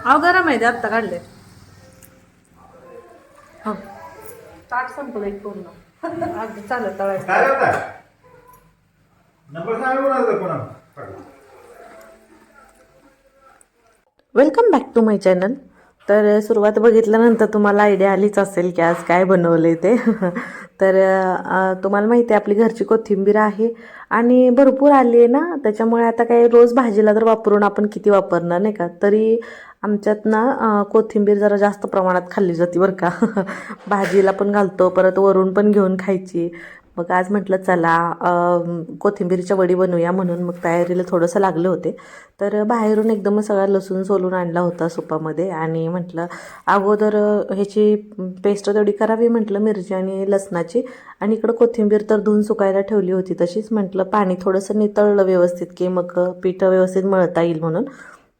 अहो गरम आहे ते आत्ता काढले. हो. ताट संपलं एक पूर्ण. अगदी चालत तळायचं काय करताय? नंबर सांगा कोणाचा कोणा welcome back to my channel तर सुरुवात बघितल्यानंतर तुम्हाला आयडिया आलीच असेल की आज काय बनवले ते. तर तुम्हाला माहिती आहे आपली घरची कोथिंबीर आहे आणि भरपूर आली आहे ना. त्याच्यामुळे आता काय रोज भाजीला तर वापरून आपण किती वापरणार नाही का? तरी आमच्यात ना कोथिंबीर जरा जास्त प्रमाणात खाल्ली जाते बरं का. भाजीला पण घालतो परत वरून पण घेऊन खायची. मग आज म्हटलं चला कोथिंबीरच्या वडी बनवूया म्हणून मग तयारीला थोडंसं लागलं होते. तर बाहेरून एकदम सगळा लसूण सोलून आणला होता सुपामध्ये आणि म्हटलं अगोदर ह्याची पेस्ट तेवढी करावी म्हटलं मिरची आणि लसणाची आणि इकडं कोथिंबीर तर धुवून सुकायला ठेवली होती तशीच म्हटलं पाणी थोडंसं नितळलं व्यवस्थित की मग पीठ व्यवस्थित मळता येईल म्हणून.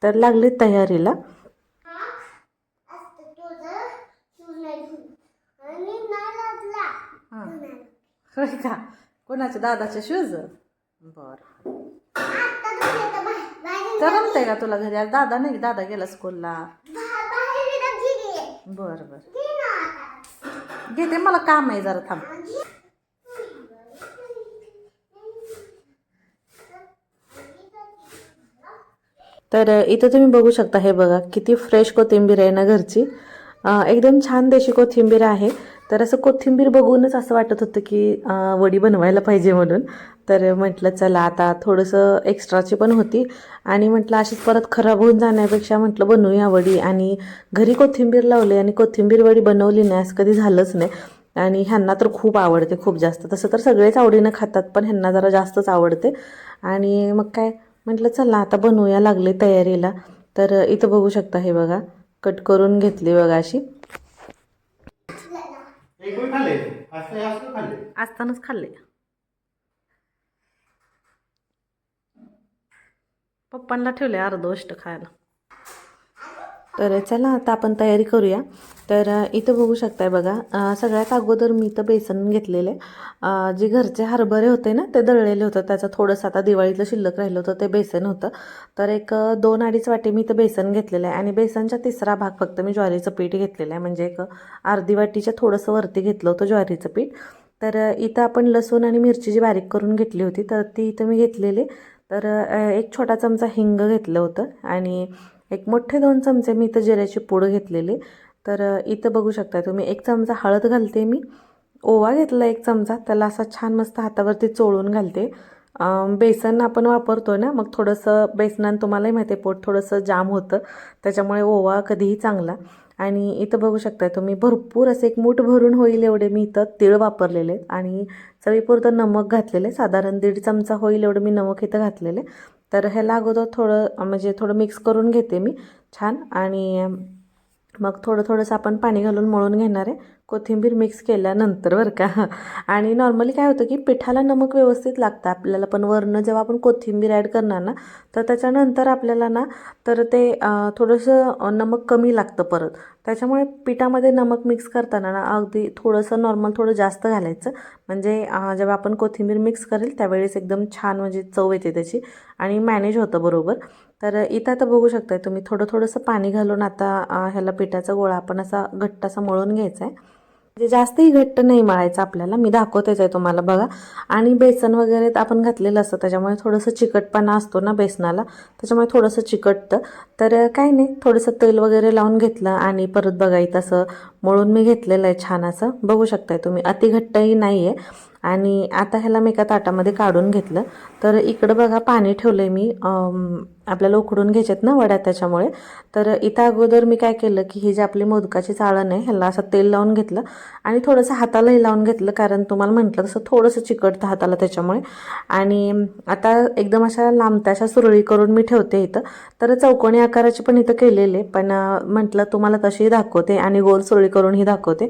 तर लागली तयारीला असतं तुझं शूज नाही धुवून आणि नाही लाजला धुण्याला. होय का? कोणाच्या दादाचे शूज बर. आता आहे करमतंय का तुला घरी? आज दादा नाही दादा गेला स्कूलला बरं बरं. बर बर घेते मला काम आहे जरा थांब. तर इथं तुम्ही बघू शकता हे बघा किती फ्रेश कोथिंबीर आहे ना घरची. एकदम छान देशी कोथिंबीर आहे. तर असं कोथिंबीर बघूनच असं वाटत होतं की वडी बनवायला पाहिजे म्हणून. तर म्हटलं चला आता थोडंसं एक्स्ट्राची पण होती. आणि म्हटलं अशीच परत खराब होऊन जाण्यापेक्षा म्हटलं बनवूया वडी. आणि घरी कोथिंबीर लावली आणि कोथिंबीर वडी बनवली नाही असं कधी झालंच नाही. आणि ह्यांना तर खूप आवडते खूप जास्त. तसं तर सगळेच आवडीनं खातात पण ह्यांना जरा जास्तच आवडते. आणि मग काय म्हटलं चला आता बनवूया लागले तयारीला. तर इथं बघू शकता हे बघा कट करून घेतली बघा अशी. एक खाल्ले असं असं खाल्ले असतानाच खाल्ले पप्पांना ठेवले अर्धवष्ट खायला. तर चला आता आपण तयारी करूया. तर इथं बघू शकताय बघा सगळ्यात अगोदर मी तर बेसन घेतलेले आहे. जे घरचे हरभरे होते ना ते दळलेले होतं. त्याचं थोडंसं आता दिवाळीतलं शिल्लक राहिलं होतं ते बेसन होतं. तर एक दोन अडीच वाटी मी इथं बेसन घेतलेलं आहे. आणि बेसनचा तिसरा भाग फक्त मी ज्वारीचं पीठ घेतलेलं आहे. म्हणजे एक अर्धी वाटीच्या थोडंसं वरती घेतलं होतं ज्वारीचं पीठ. तर इथं आपण लसूण आणि मिरची जी बारीक करून घेतली होती तर ती इथं मी घेतलेली तर एक छोटा चमचा हिंग घेतलं होतं. आणि एक मोठे दोन चमचे मी इथं जिऱ्याची पूड घेतलेली. तर इथं बघू शकता तुम्ही एक चमचा हळद घालते मी. ओवा घेतला एक चमचा त्याला असा छान मस्त हातावरती चोळून घालते. बेसन आपण वापरतो ना मग थोडंसं बेसनानं तुम्हालाही माहिती आहे पोट थोडंसं जाम होतं त्याच्यामुळे ओवा कधीही चांगला. आणि इथं बघू शकता तुम्ही भरपूर असे एक मूठ भरून होईल एवढे मी इथं तीळ वापरलेले. आहेत आणि चवीपुरतं नमक घातलेले साधारण दीड चमचा होईल एवढं मी नमक इथं घातलेले. तर ह्याला अगोदर थोडं म्हणजे थोडं मिक्स करून घेते मी छान. आणि मग थोडं थोडंसं आपण पाणी घालून मळून घेणार आहे. कोथिंबीर मिक्स केल्यानंतर बरं का. आणि नॉर्मली काय होतं की पिठाला नमक व्यवस्थित लागतं. आपल्याला पण वरनं जेव्हा आपण कोथिंबीर ॲड करणार ना तर त्याच्यानंतर आपल्याला ना तर ते थोडंसं नमक कमी लागतं परत. त्याच्यामुळे पिठामध्ये नमक मिक्स करताना ना अगदी थोडंसं नॉर्मल थोडं जास्त घालायचं. म्हणजे जेव्हा आपण कोथिंबीर मिक्स करेल त्यावेळेस एकदम छान म्हणजे चव येते त्याची. आणि मॅनेज होतं बरोबर. तर इथं आता बघू शकताय तुम्ही थोडं थोडंसं पाणी घालून आता ह्याला पिठाचा गोळा आपण असा घट्ट असा मळून घ्यायचा आहे म्हणजे जास्तही घट्ट नाही मळायचं आपल्याला मी दाखवतेच आहे तुम्हाला बघा. आणि बेसन वगैरे आपण घातलेलं असतं त्याच्यामुळे थोडंसं चिकटपणा असतो ना बेसनाला त्याच्यामुळे थोडंसं चिकटतं. तर काही नाही थोडंसं तेल वगैरे लावून घेतलं आणि परत बघायचं असं मळून मी घेतलेलं आहे छान असं. बघू शकताय तुम्ही अति घट्टही नाही आहे आणि आता ह्याला मी एका ताटामध्ये काढून घेतलं. तर इकडं बघा पाणी ठेवलं आहे मी आपल्याला उकडून घ्यायच्यात ना वड्या त्याच्यामुळे. तर इथं अगोदर मी काय केलं की ही जी आपली मोदकाची चाळण आहे ह्याला असं तेल लावून घेतलं आणि थोडंसं हातालाही लावून घेतलं कारण तुम्हाला म्हटलं तसं थोडंसं चिकटतं हाताला त्याच्यामुळे. आणि आता एकदम अशा लांबत्याशा सुरळी करून मी ठेवते इथं. तर चौकोनी आकाराची पण इथं केलेले पण म्हटलं तुम्हाला तशीही दाखवते आणि गोल सुरळी करूनही दाखवते.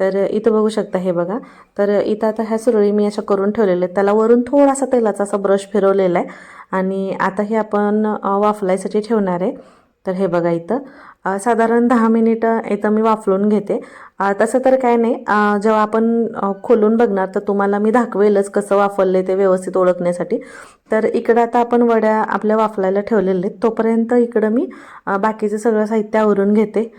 तर इथं बघू शकता हे बघा. तर इथं आता ह्या सुरळी मी अशा करून ठेवलेल्या आहेत. त्याला वरून थोडासा तेलाचा असा ब्रश फिरवलेला आहे. आणि आता हे आपण वाफलायसाठी ठेवणार आहे. तर हे बघा इथं. साधारण दहा मिनिटं इथं मी वाफलून घेते. तसं तर काय नाही जेव्हा आपण खोलून बघणार तर तुम्हाला मी दाखवेलच कसं वाफरले ते व्यवस्थित ओळखण्यासाठी. तर इकडं आता आपण वड्या आपल्या वाफलायला ठेवलेले आहेत. तोपर्यंत इकडं मी बाकीचं सगळं साहित्य आवरून घेते.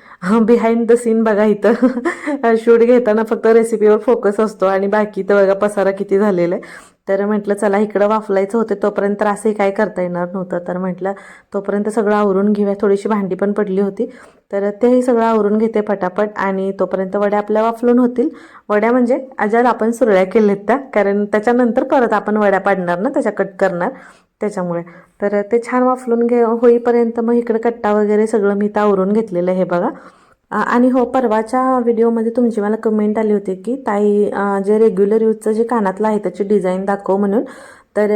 बिहाइंड द सीन बघा इथं. शूट घेताना फक्त रेसिपीवर फोकस असतो आणि बाकी तर बघा पसारा किती झालेला आहे. तर म्हटलं चला इकडं वाफलायचं होते तोपर्यंत तर असंही काय करता येणार नव्हतं. तर म्हटलं तोपर्यंत सगळं आवरून घेऊया. थोडीशी भांडी पण पडली होती. तर तेही सगळं आवरून घेते पटापट आणि तोपर्यंत वड्या आपल्या वाफलून होतील. वड्या म्हणजे अजर आपण सुरळ्या केल्यात त्या कारण त्याच्यानंतर परत आपण वड्या पाडणार ना त्याच्या कट करणार त्याच्यामुळे. तर ते छान वाफलून घे होईपर्यंत मग इकडं कट्टा वगैरे सगळं मी तर आवरून घेतलेलं आहे हे बघा आणि हो परवाच्या व्हिडिओमध्ये तुमची मला कमेंट आली होती की ताई जे रेग्युलर यूजचं जे कानातलं आहे त्याची डिझाईन दाखव म्हणून. तर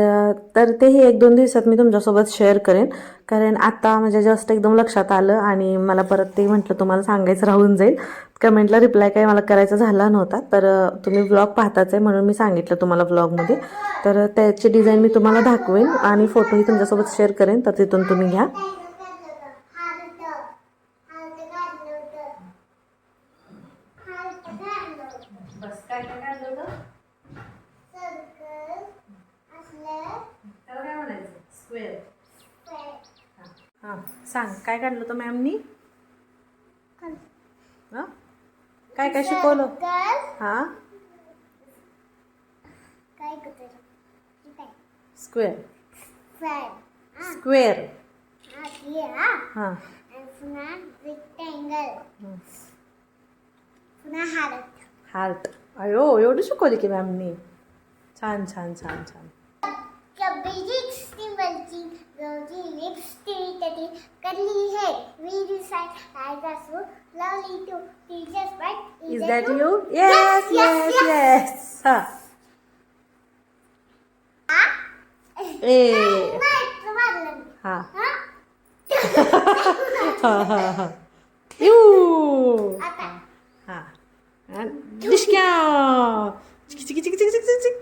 तर तेही एक दोन दिवसात मी तुमच्यासोबत शेअर करेन. कारण आता म्हणजे जस्ट एकदम लक्षात आलं आणि मला परत ते म्हटलं तुम्हाला सांगायचं राहून जाईल. कमेंटला रिप्लाय काही मला करायचा झाला नव्हता. तर तुम्ही व्लॉग पाहताच आहे म्हणून मी सांगितलं तुम्हाला व्लॉगमध्ये तर त्याची डिझाईन मी तुम्हाला दाखवेन आणि फोटोही तुमच्यासोबत शेअर करेन. तर तिथून तुम्ही घ्या हात हात काढलं होतं हात काढलं होतं बस काय काय काढलं होतं सर्कल असलं त्याला काय म्हणायचं स्क्वेअर स्क्वेअर हां सांग काय काढलं होतं मॅमनी? काय? काय शिकवलं? हां? स्क्वेअर. स्क्वेअर. हा. हां हार्ट अयो एवढं शिकवली की मॅमनी. छान छान छान छान. कबीरी सिंबलची रोजी लिपस्टिक त्याची करली है वी डिसाइड आय असो lovely to teachers but is that you yes yes yes हां ए नाही तुम्हाला हां हा हां हां हां यू हां डिशक्या चिक चिक चिक चिक चिक चिक चिक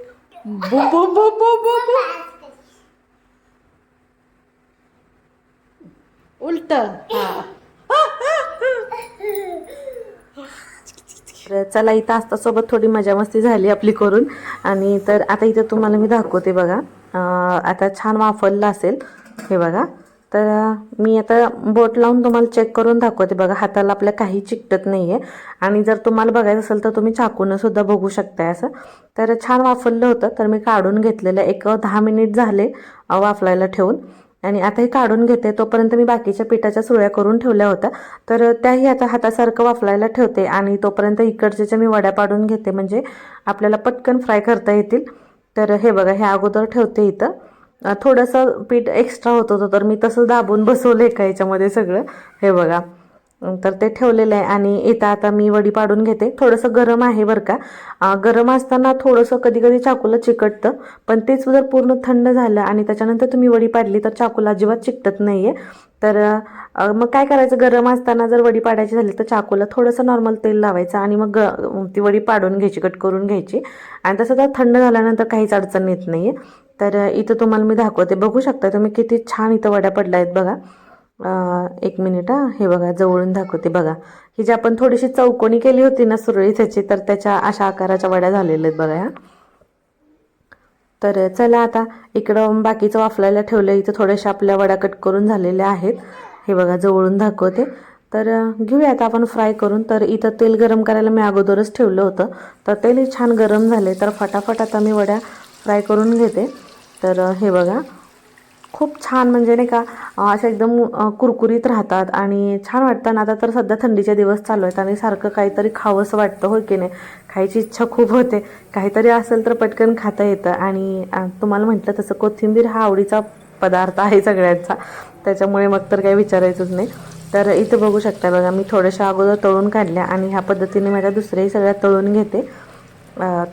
बो बो बो बो तर चला इथं आस्तासोबत थोडी मजा मस्ती झाली आपली करून. आणि तर आता इथं तुम्हाला मी दाखवते बघा. आता छान वाफरलं असेल हे बघा. तर मी आता बोट लावून तुम्हाला चेक करून दाखवते बघा. हाताला आपल्या काही चिकटत नाही आहे आणि जर तुम्हाला बघायचं असेल तर तुम्ही चाकून सुद्धा बघू शकताय असं. तर छान वाफरलं होतं. तर मी काढून घेतलेलं एक दहा मिनिट झाले वाफलायला ठेवून. आणि आता हे काढून घेते. तोपर्यंत मी बाकीच्या पिठाच्या सुळ्या करून ठेवल्या होत्या. तर त्याही आता हातासारखं वाफलायला ठेवते आणि तोपर्यंत इकडच्या मी वड्या पाडून घेते म्हणजे आपल्याला पटकन फ्राय करता येतील. तर हे बघा हे अगोदर ठेवते इथं. थोडंसं पीठ एक्स्ट्रा होत होतं तर मी तसं दाबून बसवलं एका याच्यामध्ये सगळं? हे बघा. तर ते ठेवलेलं आहे आणि इथं आता मी वडी पाडून घेते. थोडंसं गरम आहे बरं का. गरम असताना थोडंसं कधी कधी चाकूला चिकटतं पण तेच जर पूर्ण थंड झालं आणि त्याच्यानंतर तुम्ही वडी पाडली तर चाकूला अजिबात चिकटत नाही आहे तर मग काय करायचं? गरम असताना जर वडी पाडायची झाली तर चाकूला थोडंसं नॉर्मल तेल लावायचं आणि मग ग ती वडी पाडून घ्यायची कट करून घ्यायची. आणि तसं तर थंड झाल्यानंतर काहीच अडचण येत नाही आहे तर इथं तुम्हाला मी दाखवते. बघू शकता तुम्ही किती छान इथं वड्या पडल्या आहेत बघा. एक मिनिट हा. हे बघा जवळून दाखवते बघा. ही जी आपण थोडीशी चौकोनी केली होती ना सुरळीत त्याची तर त्याच्या अशा आकाराच्या वड्या झालेल्या आहेत बघा ह्या तर चला आता इकडं बाकीचं वाफलायला ठेवलं इथं थोड्याशा आपल्या वड्या कट करून झालेल्या आहेत. हे बघा जवळून दाखवते. तर घेऊया आता आपण फ्राय करून. तर इथं तेल गरम करायला मी अगोदरच ठेवलं होतं. तर तेल छान गरम झाले तर फटाफट आता मी वड्या फ्राय करून घेते. तर हे बघा. खूप छान म्हणजे नाही का अशा एकदम कुरकुरीत राहतात आणि छान वाटतं. आणि आता तर सध्या थंडीचे दिवस चालू आहेत आणि सारखं काहीतरी खावंसं वाटतं होय की नाही? खायची इच्छा खूप होते. काहीतरी असेल तर पटकन खाता येतं. आणि तुम्हाला म्हटलं तसं कोथिंबीर हा आवडीचा पदार्थ आहे सगळ्यांचा. त्याच्यामुळे मग तर काही विचारायचंच नाही. तर इथे बघू शकता बघा मी थोड्याशा अगोदर तळून काढल्या आणि ह्या पद्धतीने माझ्या दुसऱ्याही सगळ्या तळून घेते.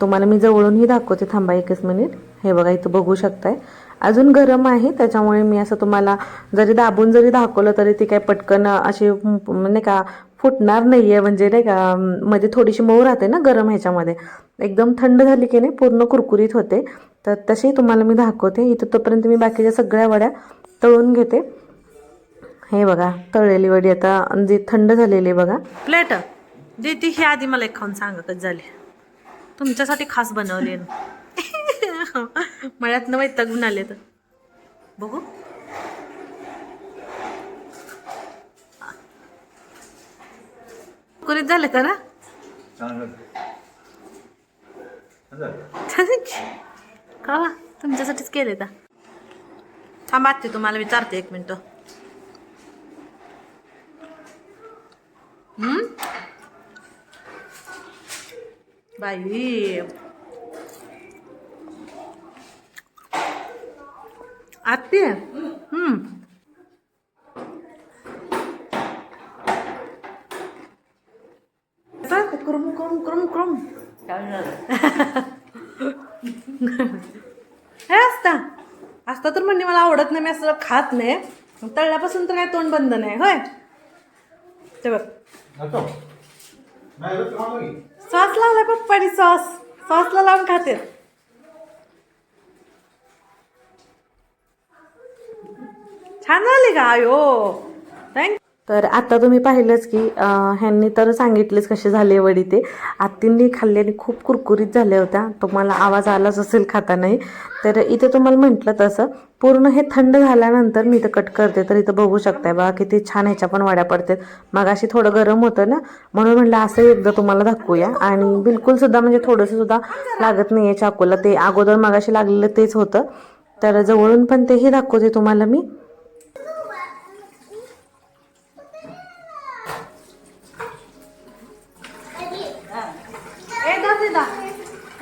तुम्हाला मी जवळूनही दाखवते थांबा एकच मिनिट. हे बघा इथं बघू शकताय. अजून गरम आहे त्याच्यामुळे मी असं तुम्हाला जरी दाबून जरी दाखवलं तरी ती काय पटकन अशी नाही का फुटणार नाही आहे म्हणजे नाही का मध्ये थोडीशी मऊ राहते ना गरम ह्याच्यामध्ये. एकदम थंड झाली की नाही पूर्ण कुरकुरीत होते. तर तशी तुम्हाला मी दाखवते. इथं तोपर्यंत मी बाकीच्या सगळ्या वड्या तळून घेते. हे बघा तळलेली वडी आता जी थंड झालेली आहे बघा. प्लेट दीदी ही आधी मला एक खाऊन सांगा झाली. तुमच्यासाठी खास बनवली मळ्यातनं वैतागून आले तर. बघू. कुरीत झाले का ना? का तुमच्यासाठीच केले का थांबा आत्ते तुम्हाला विचारते एक मिनिट. बाई आत्ते? हम्म. कrum कrum कrum कrum हे असता. असता तर म्हणजे मला आवडत नाही मी असं खात नाही. तळल्यापासून तर काय तोंड बंद नाही होय? ते बघ. सॉस लावलाय पप्पानी सॉस. सॉसला लावून खाते. छान झाली का? आयो. थँक तर आता तुम्ही पाहिलंच की ह्यांनी तर सांगितलेच कसे झाले वडी ते. आत्तींनी खाल्ल्याने खूप कुरकुरीत झाल्या होत्या. तुम्हाला आवाज आलाच असेल खाता नाही. तर इथे तुम्हाला म्हटलं तसं पूर्ण हे थंड झाल्यानंतर मी इथं कट करते. तर इथं बघू शकताय बघा किती छान ह्याच्या पण वड्या पडतात. मग अशी थोडं गरम होतं ना म्हणून म्हटलं असं एकदा तुम्हाला दाखवूया. आणि बिलकुल सुद्धा म्हणजे थोडंसं सुद्धा लागत नाही आहे चाकूला. ते अगोदर मगाशी लागलेलं तेच होतं. तर जवळून पण तेही दाखवते तुम्हाला मी.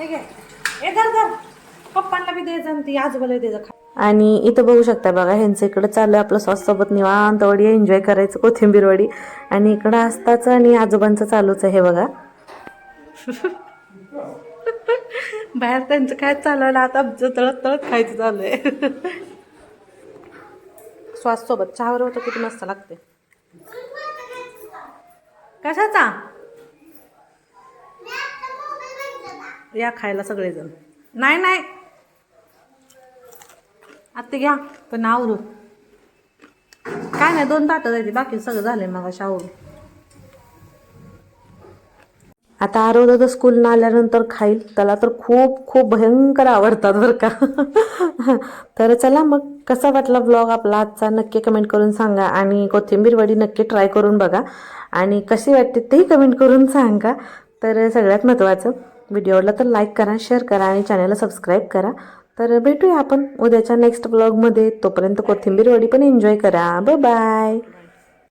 हे घे. ए धर धर. पप्पांना बी द्यायचं आणि ती आजोबाला द्यायचं खा. आणि इथं बघू शकता बघा ह्यांचं इकडं चालू आहे आपलं सॉस सोबत निवांत वडी एन्जॉय करायचं कोथिंबीर वडी. आणि इकडं असताच आणि आजोबांचं चालूच आहे हे बघा. बाहेर त्यांचं काय चालवलं आता आमचं तळत तळत खायचं चालू आहे. श्वास सोबत चहावर होतं किती मस्त लागते. कशाचा? या खायला सगळेजण. नाही नाही. आत्ते घ्या पण आवरू. काय नाही दोन ताटं जायचे बाकी सगळं झालंय मग अशा आवरू आता आरव तर स्कूलनं आल्यानंतर खाईल. त्याला तर खूप खूप भयंकर आवडतात बरं का. तर चला मग कसा वाटला ब्लॉग आपला आजचा? नक्की कमेंट करून सांगा. आणि कोथिंबीर वडी नक्की ट्राय करून बघा. आणि कशी वाटते तेही कमेंट करून सांगा. तर सगळ्यात महत्त्वाचं व्हिडिओला तर लाईक करा शेअर करा आणि चॅनलला सबस्क्राईब करा. तर भेटूया आपण उद्याच्या नेक्स्ट ब्लॉगमध्ये तोपर्यंत कोथिंबीर वडी पण एन्जॉय करा. Bye bye